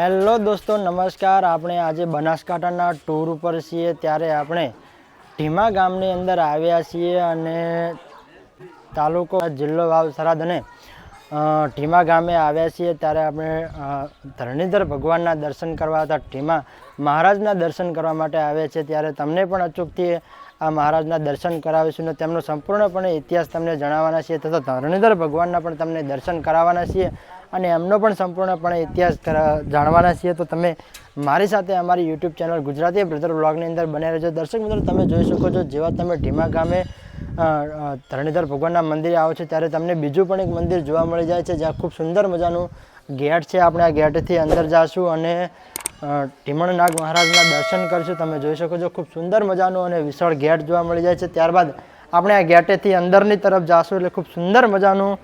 Hello દોસ્તો, નમસ્કાર. આપણે આજે બનાસકાંઠાના ટૂર ઉપર છીએ. ત્યારે આપણે ઢીમા ગામની અંદર આવ્યા છીએ અને તાલુકો જિલ્લો વાવ થરાદ અને ઢીમા ગામે આવ્યા છીએ. ત્યારે આપણે ધરણીધર ભગવાનના દર્શન કરવા હતા. ઢીમા મહારાજના દર્શન કરવા માટે આવ્યા છીએ. ત્યારે તમને પણ અચૂકથી આ મહારાજના દર્શન કરાવીશું અને તેમનો સંપૂર્ણપણે ઇતિહાસ તમને જણાવવાના છીએ તથા ધરણીધર ભગવાનના પણ તમને દર્શન કરાવવાના છીએ અને એમનો પણ સંપૂર્ણપણે ઇતિહાસ જાણવાના છીએ. તો તમે મારી સાથે અમારી યુટ્યુબ ચેનલ ગુજરાતી બ્રધર બ્લોગની અંદર બને રહેજો. દર્શક મિત્રો, તમે જોઈ શકો છો, જેવા તમે ઢીમા ગામે ધરણીધર ભગવાનના મંદિરે આવો છો, ત્યારે તમને બીજું પણ એક મંદિર જોવા મળી જાય છે, જ્યાં ખૂબ સુંદર મજાનું ગેટ છે. આપણે આ ગેટથી અંદર જાશું અને અ, ઢીમણનાગ મહારાજના દર્શન કરીશું. તમે જોઈ શકો છો ખૂબ સુંદર મજાનું અને વિશાળ ગેટ જોવા મળી જાય છે. ત્યારબાદ આપણે આ ગેટેથી અંદરની તરફ જાશું એટલે ખૂબ સુંદર મજાનું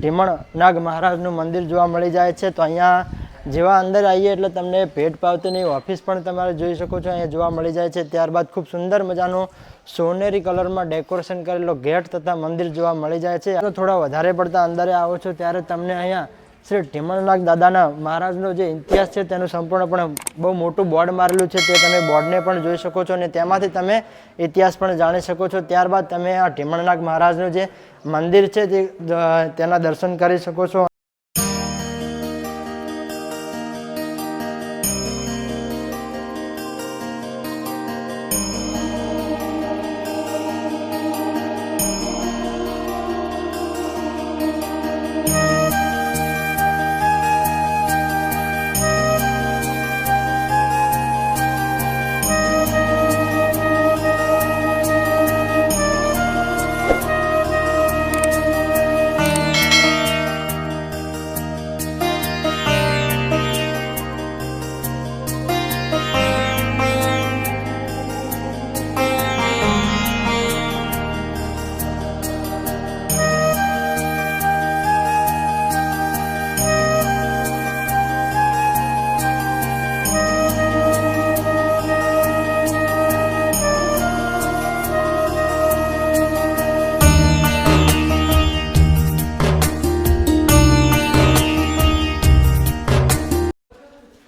ઢીમણ નાગ મહારાજનું મંદિર જોવા મળી જાય છે. તો અહીંયા જેવા અંદર આવીએ એટલે તમને ભેટ પાવતીની ઓફિસ પણ તમારે જોઈ શકો છો અહીંયા જોવા મળી જાય છે. ત્યારબાદ ખૂબ સુંદર મજાનું સોનેરી કલરમાં ડેકોરેશન કરેલો ગેટ તથા મંદિર જોવા મળી જાય છે. થોડા વધારે પડતા અંદરે આવો છો ત્યારે તમને અહીંયા શ્રી ઢીમણનાગ દાદાના મહારાજનો જે ઇતિહાસ છે તેનું સંપૂર્ણપણે બહુ મોટું બોર્ડ મારેલું છે તે તમે બોર્ડને પણ જોઈ શકો છો અને તેમાંથી તમે ઇતિહાસ પણ જાણી શકો છો. ત્યારબાદ તમે આ ઢીમણનાગ મહારાજનું જે મંદિર છે તે તેના દર્શન કરી શકો છો.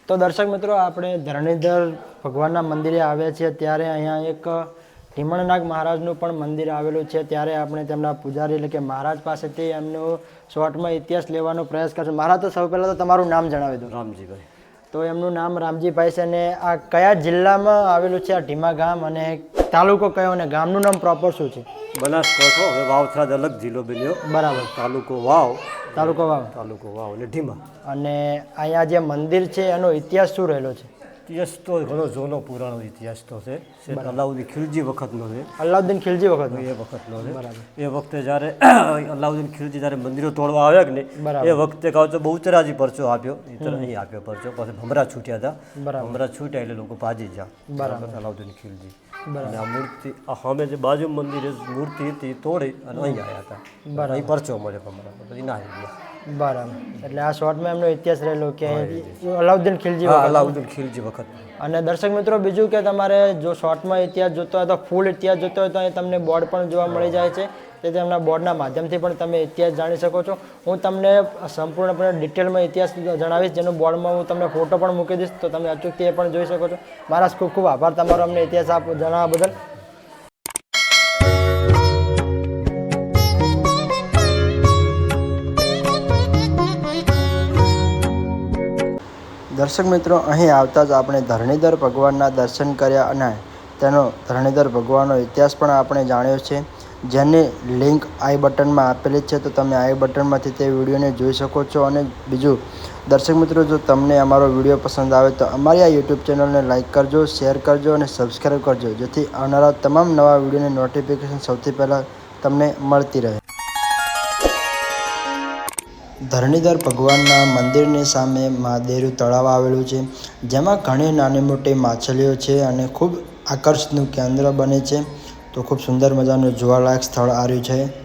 તો દર્શક મિત્રો આપણે ધરણીધર ભગવાનના મંદિરે આવ્યા છીએ. ત્યારે અહીંયા એક ઢીમણનાગ મહારાજનું પણ મંદિર આવેલું છે. ત્યારે આપણે તેમના પૂજારી એટલે કે મહારાજ પાસેથી એમનો શોર્ટમાં ઇતિહાસ લેવાનો પ્રયાસ કરશું. મહારાજ તો સૌ પહેલાં તો તમારું નામ જણાવી દો. રામજીભાઈ. તો એમનું નામ રામજીભાઈ છે અને આ કયા જિલ્લામાં આવેલું છે આ ઢીમા ગામ અને તાલુકો કયો અને ગામનું નામ પ્રોપર શું છે? બનાસકાંઠો હવે વાવથરાદ અલગ જિલ્લો બન્યો. બરાબર. તાલુકો વાવ. તાલુકો વાવ. તાલુકો વાવ અને ઢીમા. અને અહીંયા જે મંદિર છે એનો ઇતિહાસ શું રહેલો છે? ઇતિહાસ તો ઘણો જૂનો પુરાણો ઇતિહાસ તો છે અલાઉદ્દીન ખિલજી વખતનો છે અલાઉદ્દીન ખિલજી વખત એ વખતનો છે એ વખતે જ્યારે અલાઉદ્દીન ખિલજી જ્યારે મંદિરો તોડવા આવ્યા કે ને એ વખતે કહો તો બહુચરાજી પરચો આપ્યો એ નહીં આપ્યો પરચો પછી ભમરા છૂટ્યા હતા ભમરા છૂટ્યા એટલે લોકો ભાજી જા બરાબર. અલાઉદ્દીન ખિલજી અને આ મૂર્તિ અમે જે બાજુ મંદિરે મૂર્તિ હતી તોડી અને અહીં આવ્યા હતા અહીં પરચો મળ્યો ભમરા પછી ના આવી ગયા બરાબર. એટલે આ શોર્ટમાં એમનો ઇતિહાસ રહેલો કે અલાઉદ્દીન ખિલજી વખત અલાઉદ્દીન ખિલજી વખત અને દર્શક મિત્રો બીજું કે તમારે જો શોર્ટમાં ઇતિહાસ જોતો હોય તો ફૂલ ઇતિહાસ જોતો હોય તો અહીં તમને બોર્ડ પણ જોવા મળી જાય છે. તે તેમના બોર્ડના માધ્યમથી પણ તમે ઇતિહાસ જાણી શકો છો. હું તમને સંપૂર્ણપણે ડિટેલમાં ઇતિહાસ જણાવીશ જેનું બોર્ડમાં હું તમને ફોટો પણ મૂકી દઈશ તો તમે અચૂકથી એ પણ જોઈ શકો છો. મારા ખૂબ ખૂબ આભાર તમારો અમને ઇતિહાસ આપ જણાવવા બદલ. દર્શક મિત્રો, અહીં આવતા જ આપણે ધરણીધર ભગવાનના દર્શન કર્યા અને તેનો ધરણીધર ભગવાનનો ઇતિહાસ પણ આપણે જાણ્યો છે. જેની લિંક આઈ બટનમાં આપેલી છે, તો તમે આઈ બટનમાંથી તે વિડીયોને જોઈ શકો છો. અને બીજું, દર્શક મિત્રો, જો તમને અમારો વીડિયો પસંદ આવે, તો અમારી આ યુટ્યુબ ચેનલને લાઇક કરજો, શેર કરજો અને સબસ્ક્રાઈબ કરજો, જેથી આવનારા તમામ નવા વિડીયોની નોટિફિકેશન સૌથી પહેલાં તમને મળતી રહે. ધરણીધર ભગવાનના મંદિરની સામે મહાદેવનું તળાવ આવેલું છે, જેમાં ઘણી નાની મોટી માછલીઓ છે અને ખૂબ આકર્ષણનું કેન્દ્ર બને છે. તો ખૂબ સુંદર મજાનું જોવાલાયક સ્થળ આવ્યું છે.